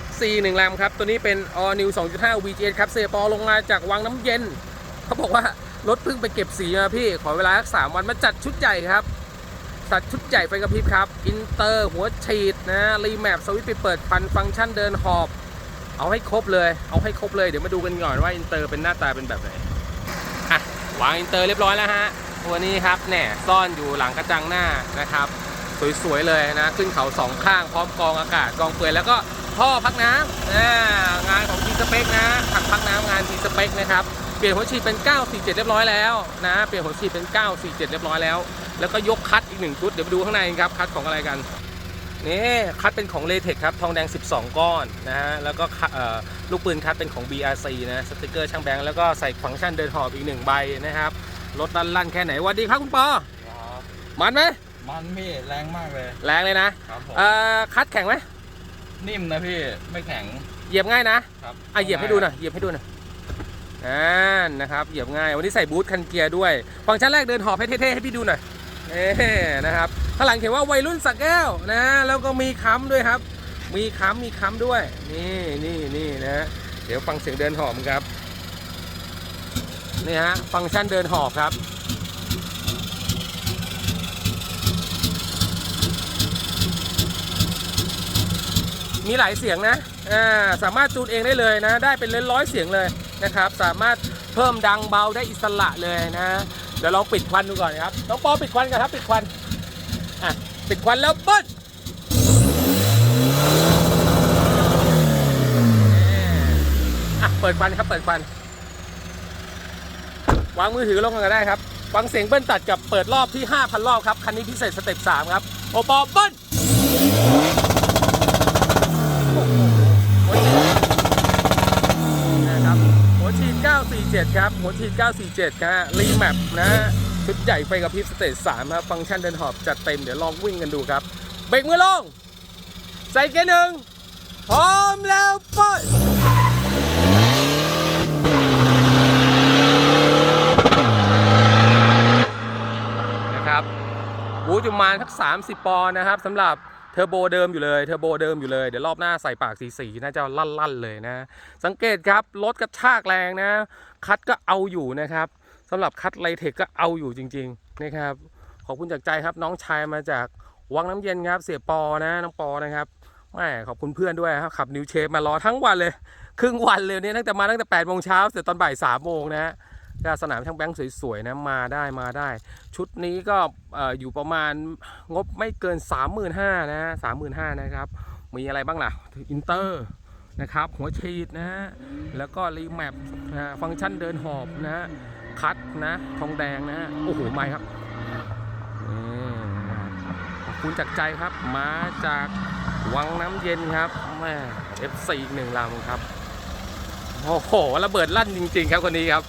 FC 1ลำครับ ตัวนี้เป็น All New 2.5 VGS ครับ เสียปอลงมาจากวังน้ำเย็น เขาบอกว่ารถเพิ่งไปเก็บสีมาพี่ ขอเวลาสักสามวันมาจัดชุดใหญ่ครับ จัดชุดใหญ่ไฟกระพริบครับ อินเตอร์หัวฉีดนะ รีแมปสวิตช์ไปเปิดพันฟังก์ชันเดินหอบ เอาให้ครบเลย เอาให้ครบเลย เดี๋ยวมาดูกันก่อนว่าอินเตอร์เป็นหน้าตาเป็นแบบไหน อะ วางอินเตอร์เรียบร้อยแล้วฮะ ตัวนี้ครับแหน่ซ่อนอยู่หลังกระจังหน้านะครับ สวยๆเลยนะ ขึ้นเขาสองข้างพร้อมกองอากาศกองเปลือยแล้วก็ ท่อพักน้ำอ่างานของทีสเปกนะถังพักน้ำงานทีสเปกนะครับ เปลี่ยนหัวฉีดเป็น 947 เรียบร้อยแล้วนะ เปลี่ยนหัวฉีดเป็น 947 เรียบร้อยแล้ว แล้วก็ยกคัดอีกหนึ่งชุด เดี๋ยวไปดูข้างในกันครับ คัดของอะไรกัน นี่คัดเป็นของเลเทคครับ ทองแดง 12 ก้อนนะฮะ แล้วก็คัดเอ่อลูกปืนคัดเป็นของ BRC นะ สติกเกอร์ช่างแบงค์ แล้วก็ใส่ฟังก์ชันเดินหอบอีกหนึ่งใบนะครับ รถลั่นๆแค่ไหนสวัสดีครับคุณปอครับมันไหมมันพี่แรงมากเลย แรงเลยนะครับผมเอ่อคัดแข็งไหม นิ่มนะพี่ไม่แข็ง เหยียบง่ายนะครับอะเหยียบให้ดูหน่อยเหยียบให้ดูหน่อยอ่านะครับเหยียบง่ายวันนี้ใส่บูทคันเกียร์ด้วยฟังก์ชันแรกเดินหอบให้เท่ๆให้พี่ดูหน่อยเอ๊นะครับข้างหลังเขียนว่าวัยรุ่นสักแก้วนะ แล้วก็มีค้ำด้วยครับ มีค้ำมีค้ำด้วย นี่นี่นี่นะ เดี๋ยวฟังเสียงเดินหอบครับนี่ฮะฟังก์ชันเดินหอบครับ มีหลายเสียงนะอ่าสามารถจูนเองได้เลยนะ ได้เป็นร้อยเสียงเลยนะครับ สามารถเพิ่มดังเบาได้อิสระเลยนะ เดี๋ยวลองปิดควันดูก่อนนะครับ น้องปอปิดควันกันครับ ปิดควัน อะ ปิดควันแล้วเบิ้ลอะ เปิดควันครับ เปิดควัน วางมือถือลงกันก็ได้ครับ ฟังเสียงเบิ้ลตัดกับเปิดรอบที่ 5,000 รอบครับ คันนี้พิเศษสเต็ป3ครับ โอปอเบิ้ล นะครับหัวฉีด 947 ครับ หัวฉีด947ครับรีแมปนะฮะชุดใหญ่ไฟกับพริบสเตจ3ครับฟังก์ชันเดินหอบจัดเต็มเดี๋ยวลองวิ่งกันดูครับ เบรกมือลง ใส่เกียร์หนึ่งพร้อมแล้วไปนะครับบูทอยู่ประมาณทัก 30 ปอนด์นะครับสำหรับ เทอร์โบเดิมอยู่เลยเทอร์โบเดิมอยู่เลยเดี๋ยวรอบหน้าใส่ปากสีสีน่าจะลั่นๆเลยนะ สังเกตครับรถกระชากแรงนะ คัดก็เอาอยู่นะครับสำหรับคัดไลเทคก็เอาอยู่จริงๆนะครับขอบคุณจากใจครับน้องชายมาจากวังน้ำเย็นครับเสียปอนะน้องปอนะครับแหมขอบคุณเพื่อนด้วยครับขับนิวเชฟมารอทั้งวันเลย ครึ่งวันเลยเนี่ยตั้งแต่มาตั้งแต่8ปดโมงเช้าเสร็จตอนบ่ายสามโมงนะ ฮะสนามช่างแบงค์สวยๆนะมาได้มาได้ ชุดนี้ก็เอ่อยู่ประมาณงบไม่เกิน 35,000นะสามหมื่นห้านะครับมีอะไรบ้างล่ะอินเตอร์นะครับหัวฉีดนะฮะแล้วก็รีแมปนะฟังก์ชันเดินหอบนะฮะคัดนะทองแดงนะฮะโอ้โหไม่ครับครับขอบคุณจากใจครับมาจากวังน้ำเย็นครับแม่ FC อีกหนึ่งลำครับโอ้โหระเบิดลั่นจริง ๆ ครับคนนี้ครับ